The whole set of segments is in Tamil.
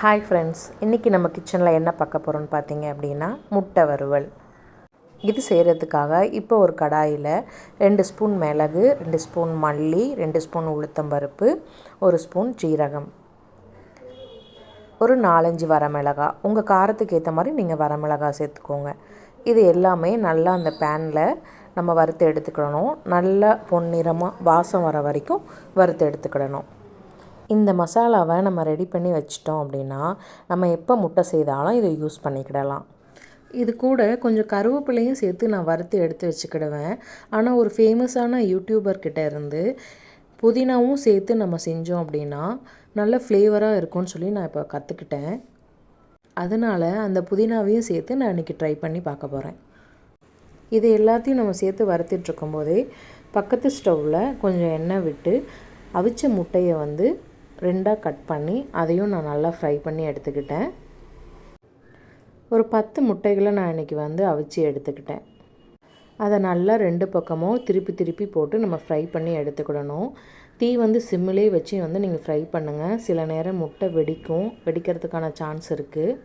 ஹாய் ஃப்ரெண்ட்ஸ் இன்றைக்கி நம்ம கிச்சனில் என்ன பார்க்க போகிறோம்னு பார்த்தீங்க அப்படின்னா முட்டை வறுவல். இது செய்கிறதுக்காக இப்போ ஒரு கடாயில் ரெண்டு ஸ்பூன் மிளகு ரெண்டு ஸ்பூன் மல்லி ரெண்டு ஸ்பூன் உளுத்தம்பருப்பு ஒரு ஸ்பூன் ஜீரகம். ஒரு நாலஞ்சு வரமிளகா. உங்கள் காரத்துக்கு ஏற்ற மாதிரி நீங்கள் வரமிளகா சேர்த்துக்கோங்க. இது எல்லாமே நல்லா அந்த பேனில் நம்ம வறுத்து எடுத்துக்கிடணும். நல்லா பொன்னிறமாக வாசம் வர வரைக்கும் வறுத்து எடுத்துக்கிடணும். இந்த மசாலாவை நம்ம ரெடி பண்ணி வச்சிட்டோம் அப்படின்னா நம்ம எப்போ முட்டை செய்தாலும் இதை யூஸ் பண்ணிக்கிடலாம். இது கூட கொஞ்சம் கருவேப்பிலையும் சேர்த்து நான் வறுத்து எடுத்து வச்சுக்கிடுவேன். ஆனால் ஒரு ஃபேமஸான யூடியூபர்கிட்ட இருந்து புதினாவும் சேர்த்து நம்ம செஞ்சோம் அப்படின்னா நல்ல ஃப்ளேவராக இருக்கும்னு சொல்லி நான் இப்போ கற்றுக்கிட்டேன் அதனால் அந்த புதினாவையும் சேர்த்து நான் இன்றைக்கி ட்ரை பண்ணி பார்க்க போகிறேன் இது எல்லாத்தையும் நம்ம சேர்த்து வறுத்துட்ருக்கும்போதே பக்கத்து ஸ்டவ்வில் கொஞ்சம் எண்ணெய் விட்டு அவிச்ச முட்டையை வந்து ரெண்டாக கட் பண்ணி அதையும் நான் நல்லா ஃப்ரை பண்ணி எடுத்துக்கிட்டேன். ஒரு பத்து முட்டைகளை நான் இன்றைக்கி வந்து அவிச்சு எடுத்துக்கிட்டேன். அதை நல்லா ரெண்டு பக்கமும் திருப்பி திருப்பி போட்டு நம்ம ஃப்ரை பண்ணி எடுத்துக்கிடணும். தீ வந்து சிம்மிலே வச்சு வந்து நீங்கள் ஃப்ரை பண்ணுங்கள் சில நேரம் முட்டை வெடிக்கும். வெடிக்கிறதுக்கான சான்ஸ் இருக்குது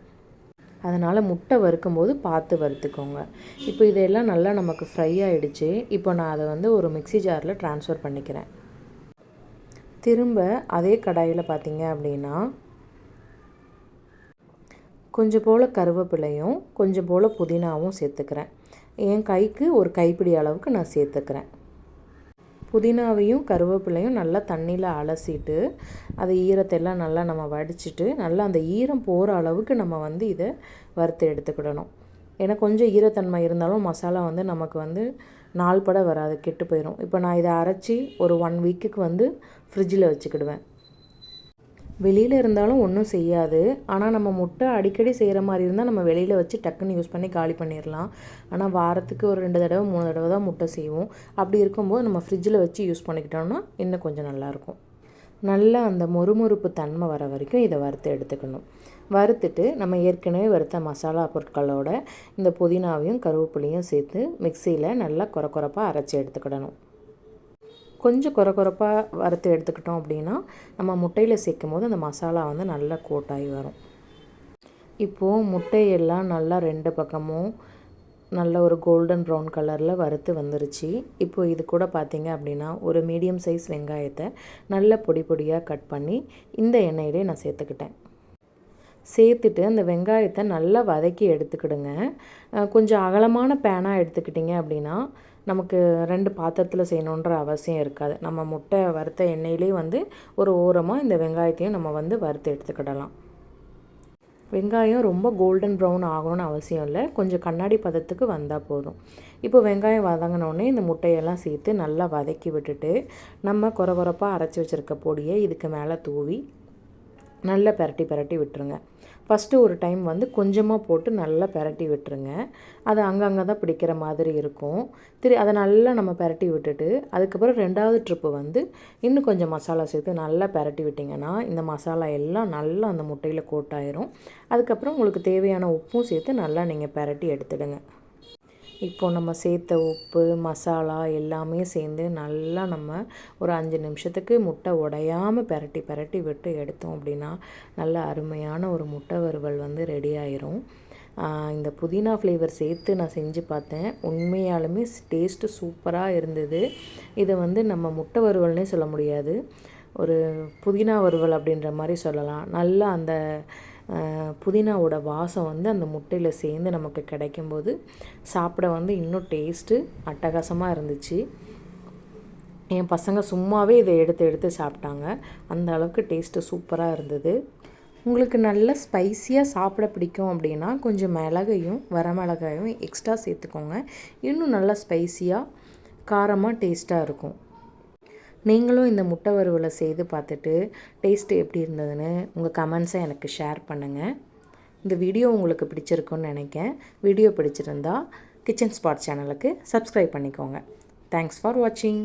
அதனால் முட்டை வறுக்கும்போது பார்த்து வறுத்துக்கோங்க. இப்போ இதெல்லாம் நல்லா நமக்கு ஃப்ரை ஆகிடுச்சு இப்போ நான் அதை வந்து ஒரு மிக்சி ஜாரில் ட்ரான்ஸ்ஃபர் பண்ணிக்கிறேன். திரும்ப அதே கடாயில் பார்த்தீங்க அப்படின்னா கொஞ்சம் போல் கருவேப்பிலையும் கொஞ்சம் போல் புதினாவும் சேர்த்துக்கிறேன். என் கைக்கு ஒரு கைப்பிடி அளவுக்கு நான் சேர்த்துக்கிறேன். புதினாவையும் கருவேப்பிலையும் நல்லா தண்ணியில் அலசிட்டு அது ஈரத்தெல்லாம் நல்லா நம்ம வடிச்சிட்டு நல்லா அந்த ஈரம் போகிற அளவுக்கு நம்ம வந்து இதை வறுத்து எடுத்துக்கிடணும். ஏன்னா கொஞ்சம் ஈரத்தன்மை இருந்தாலும் மசாலா வந்து நமக்கு வந்து நாள் பட வராது கெட்டு போயிடும் இப்போ நான் இதை அரைச்சி ஒரு ஒன் வீக்குக்கு வந்து ஃப்ரிட்ஜில் வச்சுக்கிடுவேன். வெளியில் இருந்தாலும் ஒன்றும் செய்யாது. ஆனால் நம்ம முட்டை அடிக்கடி செய்கிற மாதிரி இருந்தால் நம்ம வெளியில் வச்சு டக்குன்னு யூஸ் பண்ணி காலி பண்ணிடலாம் ஆனால் வாரத்துக்கு ஒரு ரெண்டு தடவை மூணு தடவை தான் முட்டை செய்வோம். அப்படி இருக்கும்போது நம்ம ஃப்ரிட்ஜில் வச்சு யூஸ் பண்ணிக்கிட்டோம்னா இன்னும் கொஞ்சம் நல்லாயிருக்கும் நல்லா அந்த மொறுமொறுப்பு தன்மை வர வரைக்கும் இதை வறுத்து எடுத்துக்கணும். வறுத்துட்டு நம்ம ஏற்கனவே வறுத்த மசாலா பொருட்களோட இந்த புதினாவையும் கருவேப்பிலையும் சேர்த்து மிக்சியில் நல்லா குறை குறைப்பாக அரைச்சி எடுத்துக்கிடணும். கொஞ்சம் குறை குறைப்பாக வறுத்து எடுத்துக்கிட்டோம் அப்படின்னா நம்ம முட்டையில் சேர்க்கும் போது அந்த மசாலா வந்து நல்லா கோட்டாகி வரும். இப்போது முட்டையெல்லாம் நல்லா ரெண்டு பக்கமும் நல்ல ஒரு கோல்டன் ப்ரௌன் கலரில் வறுத்து வந்துருச்சு. இப்போது இது கூட பார்த்திங்க அப்படின்னா ஒரு மீடியம் சைஸ் வெங்காயத்தை நல்ல பொடி பொடியாக கட் பண்ணி இந்த எண்ணெயிலே நான் சேர்த்துக்கிட்டேன். சேர்த்துட்டு அந்த வெங்காயத்தை நல்லா வதக்கி எடுத்துக்கிடுங்க. கொஞ்சம் அகலமான பேனாக எடுத்துக்கிட்டிங்க அப்படின்னா நமக்கு ரெண்டு பாத்திரத்தில் செய்யணுன்ற அவசியம் இருக்காது. நம்ம முட்டை வறுத்த எண்ணெயிலே வந்து ஒரு ஓரமாக இந்த வெங்காயத்தையும் நம்ம வந்து வறுத்து எடுத்துக்கிடலாம். வெங்காயம் ரொம்ப கோல்டன் ப்ரௌன் ஆகணும்னு அவசியம் இல்லை. கொஞ்சம் கண்ணாடி பதத்துக்கு வந்தால் போதும். இப்போ வெங்காயம் வதங்கினோடனே இந்த முட்டையெல்லாம் சேர்த்து நல்லா வதக்கி விட்டுட்டு நம்ம குறை குறைப்பாக அரைச்சி வச்சுருக்க பொடியை இதுக்கு மேலே தூவி நல்லா பரட்டி பரட்டி விட்டுருங்க. ஃபஸ்ட்டு ஒரு டைம் வந்து கொஞ்சமாக போட்டு நல்லா பரட்டி விட்டுருங்க. அது அங்கங்கே தான் பிடிக்கிற மாதிரி இருக்கும். திரு அதை நல்லா நம்ம பரட்டி விட்டுட்டு அதுக்கப்புறம் ரெண்டாவது ட்ரிப்பு வந்து இன்னும் கொஞ்சம் மசாலா சேர்த்து நல்லா பரட்டி விட்டிங்கன்னா இந்த மசாலா எல்லாம் நல்லா அந்த முட்டையில் கோட்டாயிரும் அதுக்கப்புறம் உங்களுக்கு தேவையான உப்பும் சேர்த்து நல்லா நீங்கள் பரட்டி எடுத்துடுங்க. இப்போ நம்ம சேர்த்த உப்பு மசாலா எல்லாமே சேர்ந்து நல்லா நம்ம ஒரு அஞ்சு நிமிஷத்துக்கு முட்டை உடையாமல் பெரட்டி பெரட்டி விட்டு எடுத்தோம் அப்படின்னா நல்ல அருமையான ஒரு முட்டை வறுவல் வந்து ரெடி ஆயிரும். இந்த புதினா ஃப்ளேவர் சேர்த்து நான் செஞ்சு பார்த்தேன். உண்மையாலுமே டேஸ்ட்டு சூப்பராக இருந்தது. இதை வந்து நம்ம முட்டை வறுவல்னே சொல்ல முடியாது. ஒரு புதினா வறுவல் அப்படின்ற மாதிரி சொல்லலாம். நல்லா அந்த புதினாவோட வாசம் வந்து அந்த முட்டையில் சேர்ந்து நமக்கு கிடைக்கும்போது சாப்பிட வந்து இன்னும் டேஸ்ட்டு அட்டகாசமாக இருந்துச்சு. என் பசங்க சும்மாவே இதை எடுத்து எடுத்து சாப்பிட்டாங்க. அந்த அளவுக்கு டேஸ்ட்டு சூப்பராக இருந்தது. உங்களுக்கு நல்ல ஸ்பைஸியாக சாப்பிட பிடிக்கும் அப்படின்னா கொஞ்சம் மிளகையும் வரமிளகாயும் எக்ஸ்ட்ரா சேர்த்துக்கோங்க. இன்னும் நல்லா ஸ்பைஸியாக காரமாக டேஸ்ட்டாக இருக்கும். நீங்களும் இந்த முட்டை வறுவலை செய்து பார்த்துட்டு டேஸ்ட்டு எப்படி இருந்ததுன்னு உங்கள் கமெண்ட்ஸை எனக்கு ஷேர் பண்ணுங்கள் இந்த வீடியோ உங்களுக்கு பிடிச்சிருக்குன்னு நினைக்கேன் வீடியோ பிடிச்சிருந்தா கிச்சன் ஸ்பாட் சேனலுக்கு சப்ஸ்கிரைப் பண்ணிக்கோங்க. தேங்க்ஸ் ஃபார் வாட்சிங்